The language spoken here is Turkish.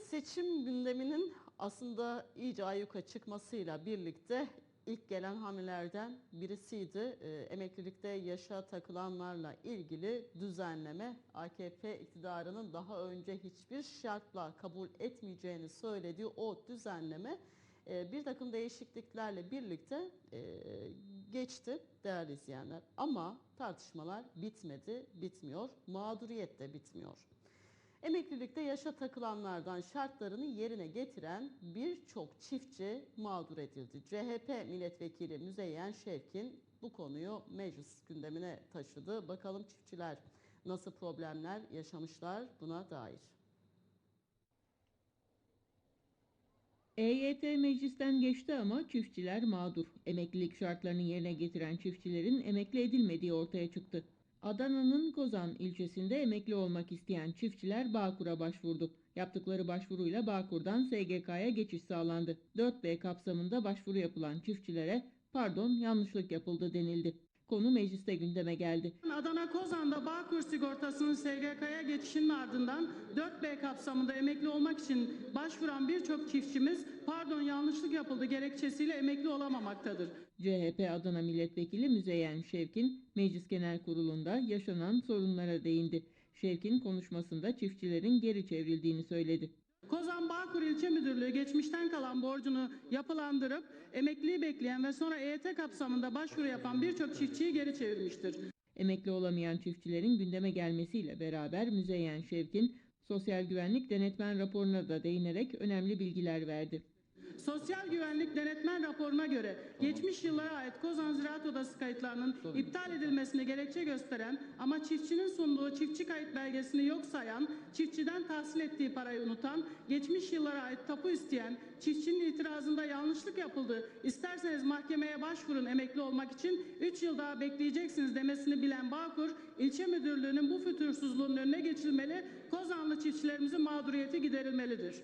Evet seçim gündeminin aslında iyice ayyuka çıkmasıyla birlikte ilk gelen hamlelerden birisiydi. Ee, emeklilikte yaşa takılanlarla ilgili düzenleme AKP iktidarının daha önce hiçbir şartla kabul etmeyeceğini söylediği o düzenleme e, bir takım değişikliklerle birlikte e, geçti değerli izleyenler. Ama tartışmalar bitmedi, bitmiyor. Mağduriyet de bitmiyor. Emeklilikte yaşa takılanlardan şartlarını yerine getiren birçok çiftçi mağdur edildi. CHP milletvekili Müzeyyen Şevkin bu konuyu meclis gündemine taşıdı. Bakalım çiftçiler nasıl problemler yaşamışlar buna dair. EYT meclisten geçti ama çiftçiler mağdur. Emeklilik şartlarını yerine getiren çiftçilerin emekli edilmediği ortaya çıktı. Adana'nın Kozan ilçesinde emekli olmak isteyen çiftçiler Bağkur'a başvurdu. Yaptıkları başvuruyla Bağkur'dan SGK'ya geçiş sağlandı. 4B kapsamında başvuru yapılan çiftçilere pardon yanlışlık yapıldı denildi. Konu mecliste gündeme geldi. Adana Kozan'da Bağkur sigortasının SGK'ya geçişinin ardından 4B kapsamında emekli olmak için başvuran birçok çiftçimiz pardon yanlışlık yapıldı gerekçesiyle emekli olamamaktadır. CHP Adana Milletvekili Müzeyyen Şevkin, Meclis Genel Kurulu'nda yaşanan sorunlara değindi. Şevkin konuşmasında çiftçilerin geri çevrildiğini söyledi. Kozan Bağkur İlçe Müdürlüğü geçmişten kalan borcunu yapılandırıp emekliliği bekleyen ve sonra EYT kapsamında başvuru yapan birçok çiftçiyi geri çevirmiştir. Emekli olamayan çiftçilerin gündeme gelmesiyle beraber Müzeyyen Şevkin, Sosyal Güvenlik Denetmen raporuna da değinerek önemli bilgiler verdi. Sosyal Güvenlik Denetmen raporuna göre geçmiş yıllara ait Kozan Ziraat Odası kayıtlarının iptal edilmesine gerekçe gösteren ama çiftçinin sunduğu çiftçi kayıt belgesini yok sayan, çiftçiden tahsil ettiği parayı unutan, geçmiş yıllara ait tapu isteyen, çiftçinin itirazında yanlışlık yapıldı, isterseniz mahkemeye başvurun emekli olmak için 3 yıl daha bekleyeceksiniz demesini bilen Bağkur, ilçe müdürlüğünün bu fütursuzluğun önüne geçilmeli, Kozanlı çiftçilerimizin mağduriyeti giderilmelidir.